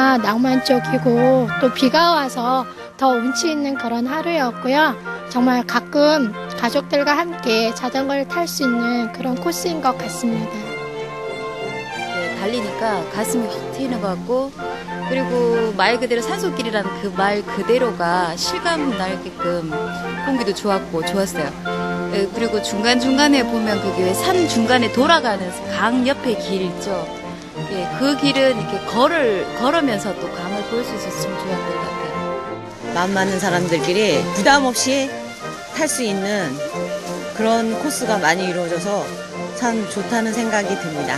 인상적이고 또 비가 와서 더 운치 있는 그런 하루였고요. 정말 가끔 가족들과 함께 자전거를 탈 수 있는 그런 코스인 것 같습니다. 네, 달리니까 가슴이 확 트이는 것 같고 그리고 말 그대로 산소길이라는 그 말 그대로가 실감 나게끔 공기도 좋았고 좋았어요. 예, 그리고 중간중간에 보면 그게 왜산 중간에 돌아가는 강 옆에 길 있죠. 예, 그 길은 이렇게 걸을, 걸으면서 또 강을 볼 수 있었으면 좋았던 것 같아요. 마음 맞는 사람들끼리 부담 없이 탈 수 있는 그런 코스가 많이 이루어져서 참 좋다는 생각이 듭니다.